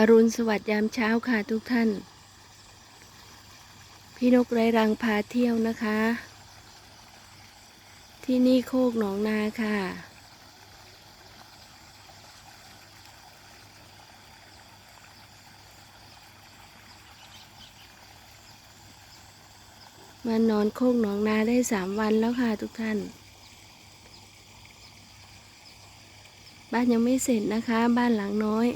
อรุณสวัสดิ์ยามเช้าค่ะทุกท่าน พี่นกไรรังพาเที่ยวนะคะ ที่นี่โคกหนองนาค่ะ มานอนโคกหนองนาได้สามวันแล้วค่ะทุกท่าน บ้านยังไม่เสร็จนะคะ บ้านหลังน้อย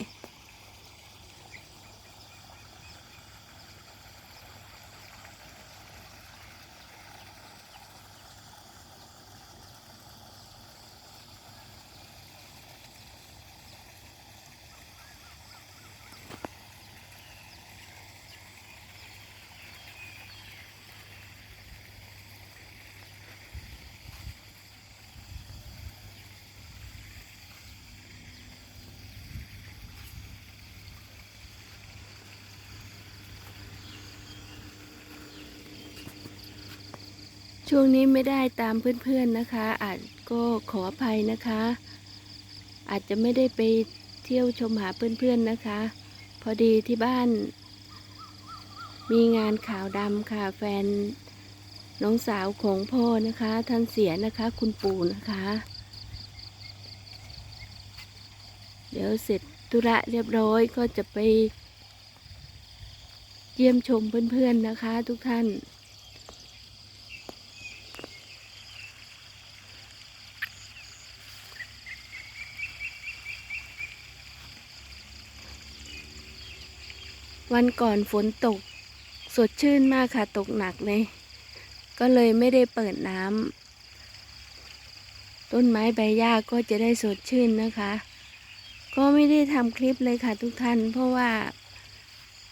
ช่วงนี้ไม่ได้ตามเพื่อนๆนะคะ อาจก็ขออภัยนะคะ อาจจะไม่ได้ไปเที่ยวชมหาเพื่อนๆนะคะ พอดีที่บ้าน มีงานข่าวดำค่ะแฟนน้องสาวของพ่อนะคะ ท่านเสียนะคะคุณปู่นะคะ เดี๋ยวเสร็จธุระเรียบร้อยก็จะไป เยี่ยมชมเพื่อนๆนะคะทุกท่าน วันก่อนฝนตก สดชื่นมากค่ะตกหนักเลย ก็เลยไม่ได้เปิดน้ำต้นไม้ใบหญ้าก็จะได้สดชื่นนะคะ ก็ไม่ได้ทำคลิปเลยค่ะทุกท่าน เพราะว่า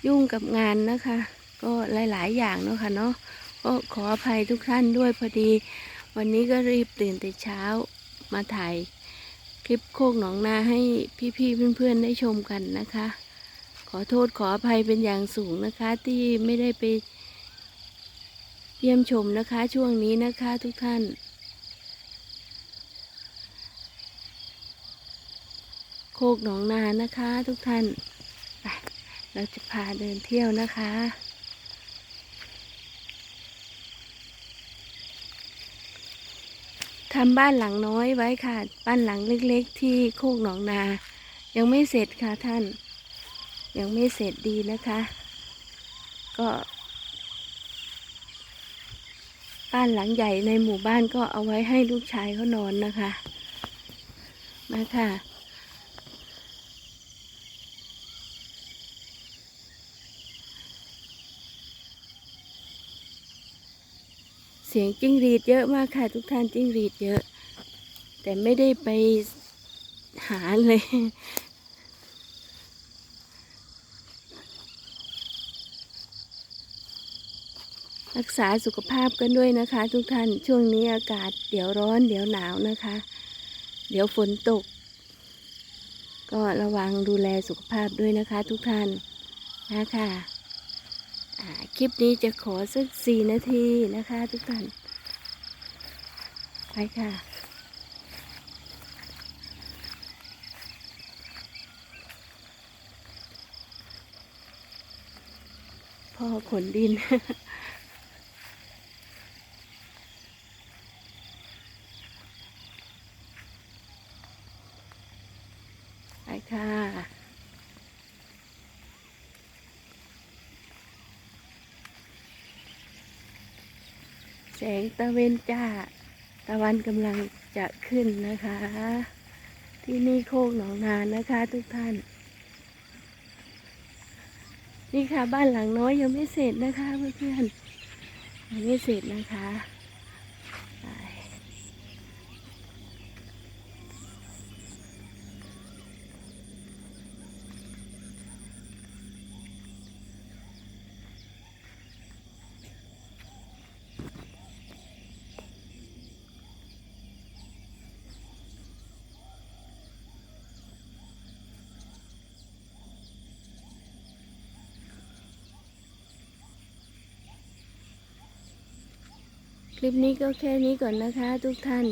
ยุ่งกับงานนะคะ ก็หลาย ๆ อย่างเนาะค่ะเนาะก็ขออภัยทุกท่านด้วยพอดี วันนี้ก็รีบตื่นแต่เช้ามาถ่ายคลิปโคกหนองนาให้พี่ ๆ เพื่อน ๆ ได้ชมกันนะคะ ขอโทษขออภัยเป็นอย่างสูงนะคะ ที่ไม่ได้ไปเยี่ยมชมนะคะช่วงนี้นะคะทุกท่าน โคกหนองนานะคะทุกท่าน เราจะพาเดินเที่ยวนะคะทำบ้านหลังน้อยไว้ค่ะ บ้านหลังเล็กๆ ที่โคกหนองนา ยังไม่เสร็จค่ะท่าน ยังไม่เสร็จดีนะคะ ก็ บ้านหลังใหญ่ในหมู่บ้านก็เอาไว้ให้ลูกชายเขานอนนะคะมาค่ะเสียงจิ้งหรีดเยอะมากค่ะ ทุกท่านจิ้งหรีดเยอะ แต่ไม่ได้ไปหาเลย รักษาสุขภาพกันด้วยนะคะ ทุกท่านช่วงนี้อากาศเดี๋ยวร้อน เดี๋ยวหนาวนะคะ เดี๋ยวฝนตก ก็ระวังดูแลสุขภาพด้วยนะคะ ทุกท่านนะคะคลิปนี้จะขอสักสี่นาทีนะคะ ทุกท่านไปค่ะพ่อขนดิน ไปค่ะ แสงตะเวนจ้า ตะวันกำลังจะขึ้นนะคะ ที่นี่โคกหนองนานะคะทุกท่าน นี่ค่ะบ้านหลังน้อยยังไม่เสร็จนะคะเพื่อนๆยังไม่เสร็จนะคะ ลิปนี้ก็แค่นี้ก่อนนะคะทุกท่าน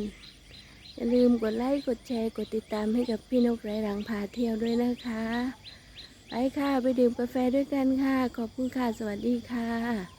อย่าลืมกดไลค์ กดแชร์ กดติดตามให้กับพี่นกไร้รังพาเที่ยวด้วยนะคะ ไปค่ะ ไปดื่มกาแฟด้วยกันค่ะ ขอบคุณค่ะ สวัสดีค่ะ